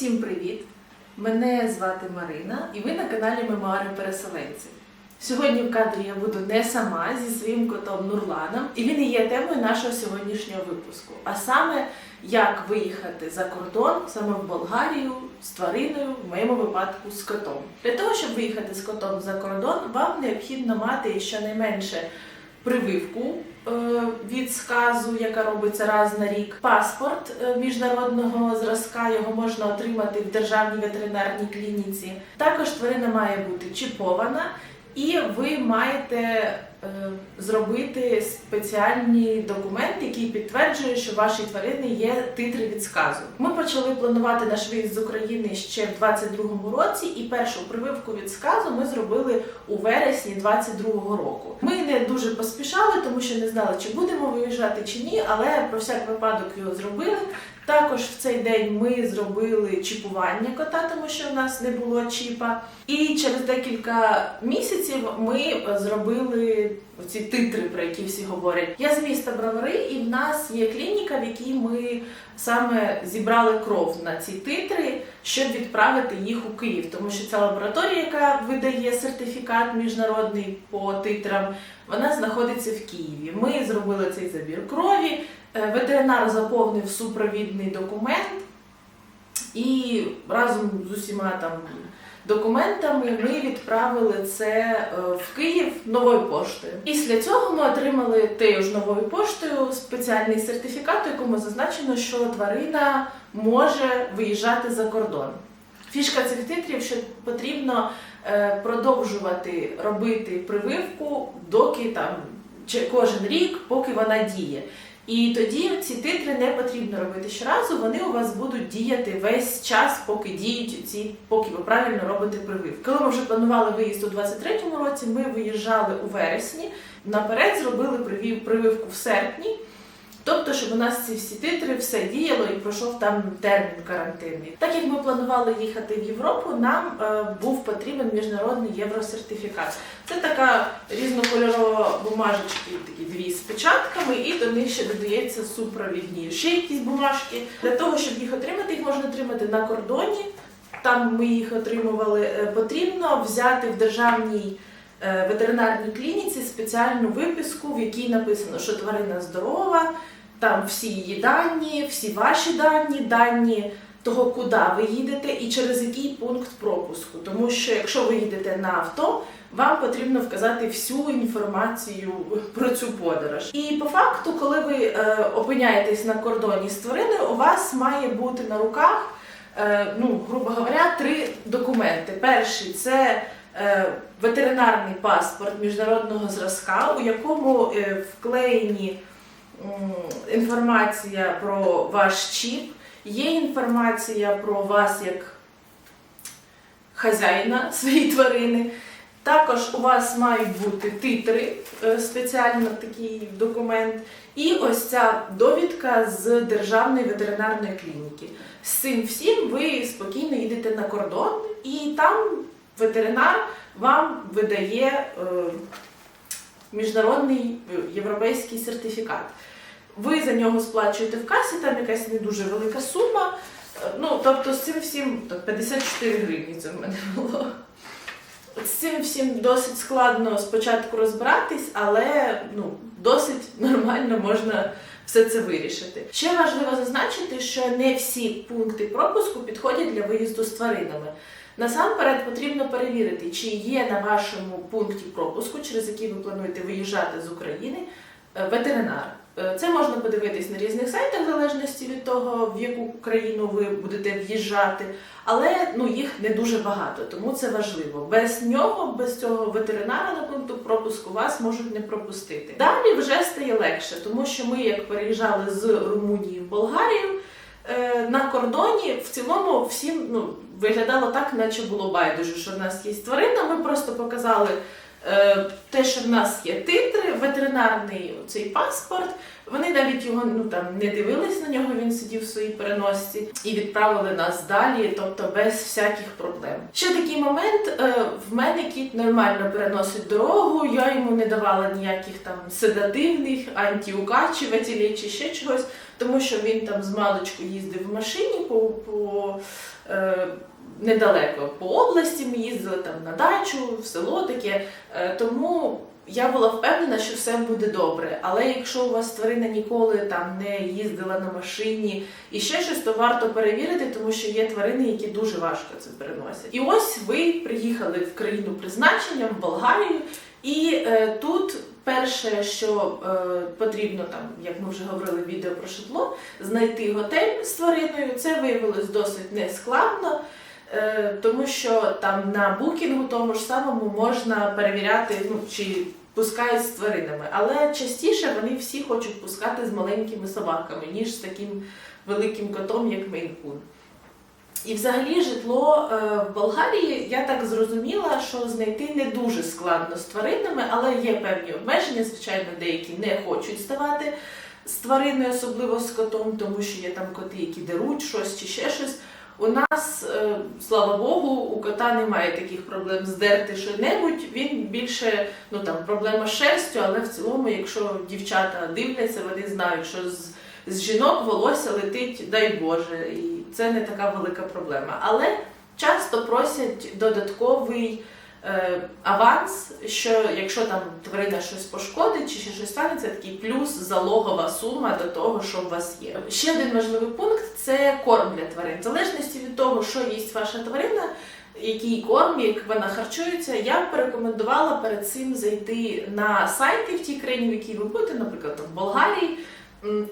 Всім привіт! Мене звати Марина і ви на каналі Мемуари Переселенців. Сьогодні в кадрі я буду не сама зі своїм котом Нурланом, і він і є темою нашого сьогоднішнього випуску. А саме, як виїхати за кордон саме в Болгарію з твариною, в моєму випадку з котом. Для того, щоб виїхати з котом за кордон, вам необхідно мати щонайменше прививку від сказу, яка робиться раз на рік, паспорт е, міжнародного зразка. Його можна отримати в державній ветеринарній клініці. Також тварина має бути чіпована, і ви маєте е, зробити спеціальні документи, які підтверджують, що ваші тварини є титри від сказу. Ми почали планувати наш виїзд з України ще в 22-му році, і першу прививку від сказу ми зробили у вересні 22-го року. Ми не дуже поспішали, тому що не знали, чи будемо виїжджати чи ні, але про всяк випадок його зробили. Також в цей день ми зробили чіпування кота, тому що в нас не було чіпа. І через декілька місяців ми зробили ці титри, про які всі говорять. Я з міста Бровари, і в нас є клініка, в якій ми саме зібрали кров на ці титри, щоб відправити їх у Київ, тому що ця лабораторія, яка видає сертифікат міжнародний по титрам, вона знаходиться в Києві. Ми зробили цей забір крові. Е, Ветеринар заповнив супровідний документ, і разом з усіма там документами ми відправили це е, в Київ новою поштою. Після цього ми отримали теж новою поштою спеціальний сертифікат, у якому зазначено, що тварина може виїжджати за кордон. Фішка цих титрів, що потрібно е, продовжувати робити прививку, доки там кожен рік, поки вона діє. І тоді ці титри не потрібно робити щоразу, вони у вас будуть діяти весь час, поки діють ці, поки ви правильно робите прививку. Коли ми вже планували виїзд у 23-му році, ми виїжджали у вересні, наперед зробили прививку в серпні. Тобто, щоб у нас ці всі титри все діяло і пройшов там термін карантинний. Так як ми планували їхати в Європу, нам е, був потрібен міжнародний євросертифікат. Це така різнокольорова бумажечки, такі дві з печатками, і до них ще додається супровідні ще якісь бумажки. Для того, щоб їх отримати, їх можна отримати на кордоні. Там ми їх отримували. Е, Потрібно взяти в державній е, ветеринарній клініці спеціальну виписку, в якій написано, що тварина здорова, там всі її дані, всі ваші дані, дані того, куди ви їдете і через який пункт пропуску. Тому що якщо ви їдете на авто, вам потрібно вказати всю інформацію про цю подорож. І по факту, коли ви е, опиняєтесь на кордоні з твариною, у вас має бути на руках, е, ну, грубо говоря, три документи. Перший це е, ветеринарний паспорт міжнародного зразка, у якому е, вклеєні інформація про ваш чіп, є інформація про вас як хазяїна своєї тварини. Також у вас мають бути титри, е, спеціально такий документ, і ось ця довідка з Державної ветеринарної клініки. З цим всім ви спокійно їдете на кордон, і там ветеринар вам видає е, міжнародний е, європейський сертифікат. Ви за нього сплачуєте в касі, там якась не дуже велика сума. Е, Ну, тобто з цим всім так, 54 гривні це в мене було. З цим всім досить складно спочатку розбиратись, але ну, досить нормально можна все це вирішити. Ще важливо зазначити, що не всі пункти пропуску підходять для виїзду з тваринами. Насамперед потрібно перевірити, чи є на вашому пункті пропуску, через який ви плануєте виїжджати з України, е, ветеринар. Е, Це можна подивитись на різних сайтах, в залежності від того, в яку країну ви будете в'їжджати, але ну їх не дуже багато, тому це важливо. Без нього, без цього ветеринара на пункту пропуску вас можуть не пропустити. Далі вже стає легше, тому що ми, як переїжджали з Румунії в Болгарію, е, на кордоні в цілому всім ну, виглядало так, наче було байдуже, що в нас є тварина. Ми просто показали те, що в нас є титри, ветеринарний цей паспорт. Вони навіть його ну там не дивились на нього. Він сидів в своїй переносці і відправили нас далі, тобто без всяких проблем. Ще такий момент: е, в мене кіт нормально переносить дорогу. Я йому не давала ніяких там седативних, антиукачувателів чи ще чогось. тому що він там з маличку їздив в машині по, по е, недалеко по області. Ми їздили там на дачу, в село таке. Е, тому я була впевнена, що все буде добре. Але якщо у вас тварина ніколи там не їздила на машині і ще щось, то варто перевірити, тому що є тварини, які дуже важко це переносять. І ось ви приїхали в країну призначення, в Болгарію, і е, тут. Перше, що е, потрібно там, як ми вже говорили в відео про житло, знайти готель з твариною. Це виявилось досить нескладно, тому що там на букінгу тому ж самому можна перевіряти, ну чи пускають з тваринами. Але частіше вони всі хочуть пускати з маленькими собаками, ніж з таким великим котом, як Мейн-кун. І взагалі житло е, в Болгарії я так зрозуміла, що знайти не дуже складно з тваринами, але є певні обмеження. Звичайно, деякі не хочуть ставати з твариною, особливо з котом, тому що є там коти, які деруть щось чи ще щось. У нас, е, слава Богу, у кота немає таких проблем здерти що-небудь. Він більше ну там проблема з шерстю, але в цілому, якщо дівчата дивляться, вони знають, що з, з жінок волосся летить, дай Боже, і це не така велика проблема. Але часто просять додатковий аванс, що якщо там тварина щось пошкодить чи ще щось станеться, такий плюс залогова сума до того, що у вас є. Ще один важливий пункт це корм для тварин. В залежності від того, що їсть ваша тварина. Який корм, як вона харчується, я б порекомендувала перед цим зайти на сайти в тій країні, в якій ви будете, наприклад, в Болгарії,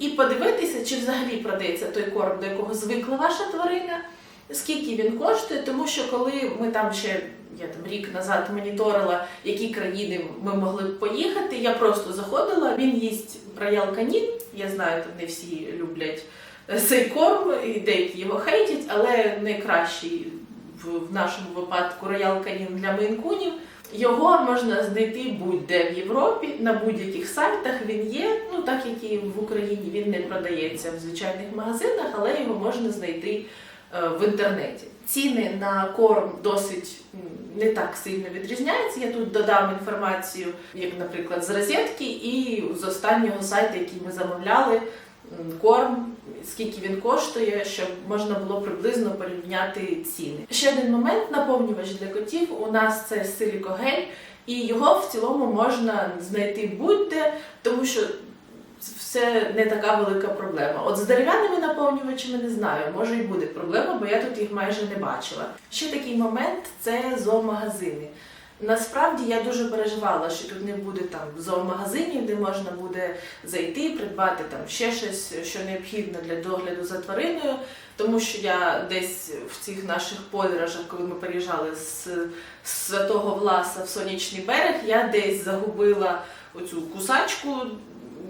і подивитися, чи взагалі продається той корм, до якого звикла ваша тварина, скільки він коштує, тому що коли ми там ще я там рік назад моніторила, які країни ми могли б поїхати, я просто заходила. Він їсть роял канін. Я знаю, там не всі люблять цей корм, і деякі його хейтять, але найкращий в, нашому випадку роял канін для мейнкунів. Його можна знайти будь-де в Європі, на будь-яких сайтах він є. Ну так як і в Україні він не продається в звичайних магазинах, але його можна знайти в інтернеті. Ціни на корм досить не так сильно відрізняються. Я тут додам інформацію, як, наприклад, з розетки і з останнього сайту, який ми замовляли, корм, скільки він коштує, щоб можна було приблизно порівняти ціни. Ще один момент наповнювач для котів. У нас це силікогель, і його в цілому можна знайти будь-де, тому що все не така велика проблема. От з дерев'яними наповнювачами не знаю, може і буде проблема, бо я тут їх майже не бачила. Ще такий момент це зоомагазини. Насправді я дуже переживала, що тут не буде там зоомагазинів, де можна буде зайти, придбати там ще щось, що необхідно для догляду за твариною. Тому що я десь в цих наших подорожах, коли ми переїжджали з, Святого Власа в Сонячний берег, я десь загубила оцю кусачку,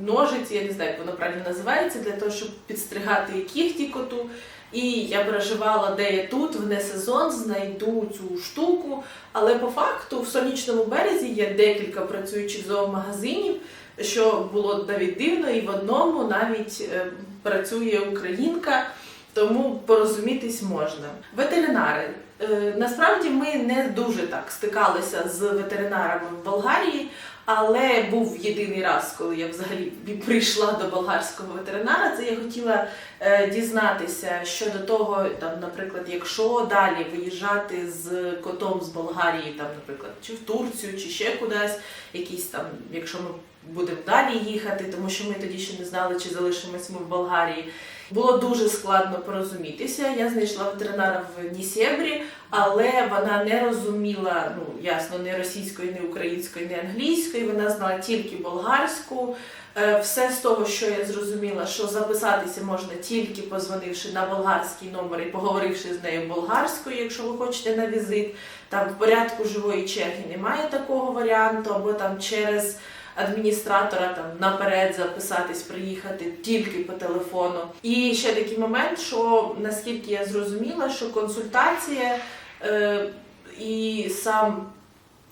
ножиці, я не знаю, як воно правильно називається, для того, щоб підстригати кігті коту. І я переживала, де я тут, в несезон, знайду цю штуку. Але по факту в сонячному березі є декілька працюючих зоомагазинів, що було навіть дивно, і в одному навіть е, працює українка, тому порозумітись можна. Ветеринари. Е, Насправді ми не дуже так стикалися з ветеринарами в Болгарії, але був єдиний раз, коли я взагалі прийшла до болгарського ветеринара. Це я хотіла е, дізнатися щодо того, там, наприклад, якщо далі виїжджати з котом з Болгарії, там, наприклад, чи в Турцію, чи ще кудись, якісь там, якщо ми будемо далі їхати, тому що ми тоді ще не знали, чи залишимось ми в Болгарії. Було дуже складно порозумітися. Я знайшла ветеринара в Нісєбрі, але вона не розуміла, ну ясно, не російської, не української, не англійської. Вона знала тільки болгарську. Е, Все з того, що я зрозуміла, що записатися можна тільки позвонивши на болгарський номер і поговоривши з нею болгарською, якщо ви хочете на візит. Там в порядку живої черги немає такого варіанту, або там через адміністратора там наперед записатись, приїхати тільки по телефону. І ще такий момент, що наскільки я зрозуміла, що консультація е, і сам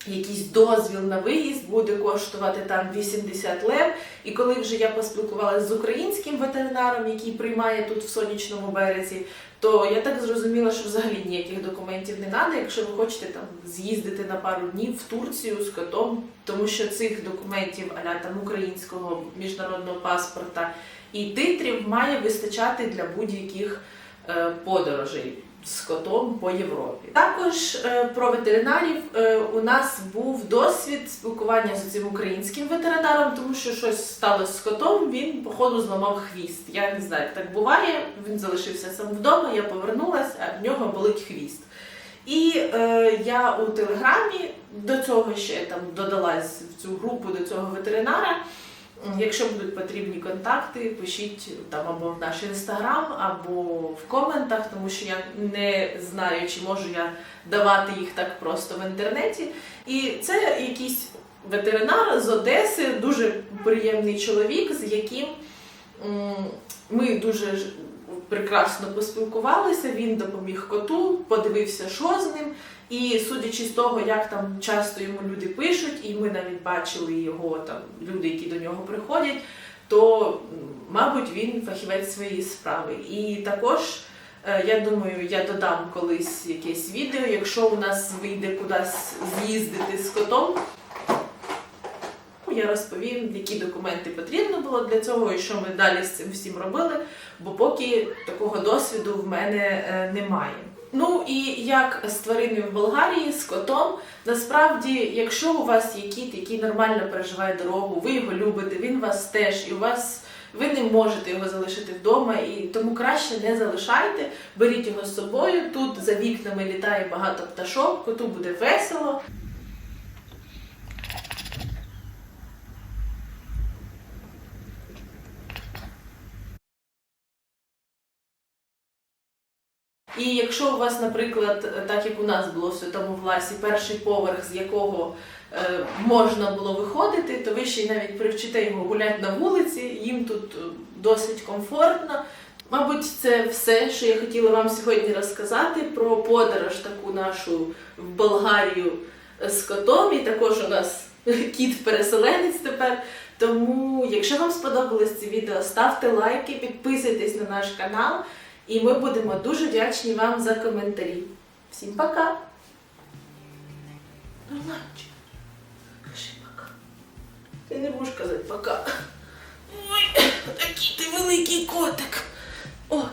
якийсь дозвіл на виїзд буде коштувати там 80 лев. І коли вже я поспілкувалася з українським ветеринаром, який приймає тут в сонячному березі, то я так зрозуміла, що взагалі ніяких документів не треба, якщо ви хочете там з'їздити на пару днів в Турцію з котом, тому що цих документів аля там українського міжнародного паспорта і титрів має вистачати для будь-яких е, подорожей з котом по Європі. Також е, про ветеринарів е, у нас був досвід спілкування з цим українським ветеринаром, тому що щось сталося з котом. Він походу зламав хвіст. Я не знаю, як так буває. Він залишився сам вдома. Я повернулася, а в нього болить хвіст. І е, я у телеграмі до цього ще там додалась в цю групу до цього ветеринара. Якщо будуть потрібні контакти, пишіть там або в наш інстаграм, або в коментах, тому що я не знаю, чи можу я давати їх так просто в інтернеті. І це якийсь ветеринар з Одеси, дуже приємний чоловік, з яким ми дуже прекрасно поспілкувалися. Він допоміг коту, подивився, що з ним. І судячи з того, як там часто йому люди пишуть, і ми навіть бачили його там люди, які до нього приходять, то мабуть він фахівець своєї справи. І також е, я думаю, я додам колись якесь відео, якщо у нас вийде кудись з'їздити з котом. Я розповім, які документи потрібно було для цього і що ми далі з цим всім робили, бо поки такого досвіду в мене е, немає. Ну і як з твариною в Болгарії, з котом, насправді, якщо у вас є кіт, який нормально переживає дорогу, ви його любите, він вас теж, і у вас ви не можете його залишити вдома, і тому краще не залишайте, беріть його з собою. Тут за вікнами літає багато пташок, коту буде весело. І якщо у вас, наприклад, так як у нас було в Святому Власі, перший поверх, з якого е, можна було виходити, то ви ще й навіть привчите його гуляти на вулиці, їм тут е, досить комфортно. Мабуть, це все, що я хотіла вам сьогодні розказати про подорож таку нашу в Болгарію з котом. І також у нас кіт-переселенець тепер. Тому, якщо вам сподобалось це відео, ставте лайки, підписуйтесь на наш канал. І ми будемо дуже вдячні вам за коментарі. Всім пока! Нормальчик, кажи пока. Ти не будеш казати пока. Ой, такий ти великий котик. О,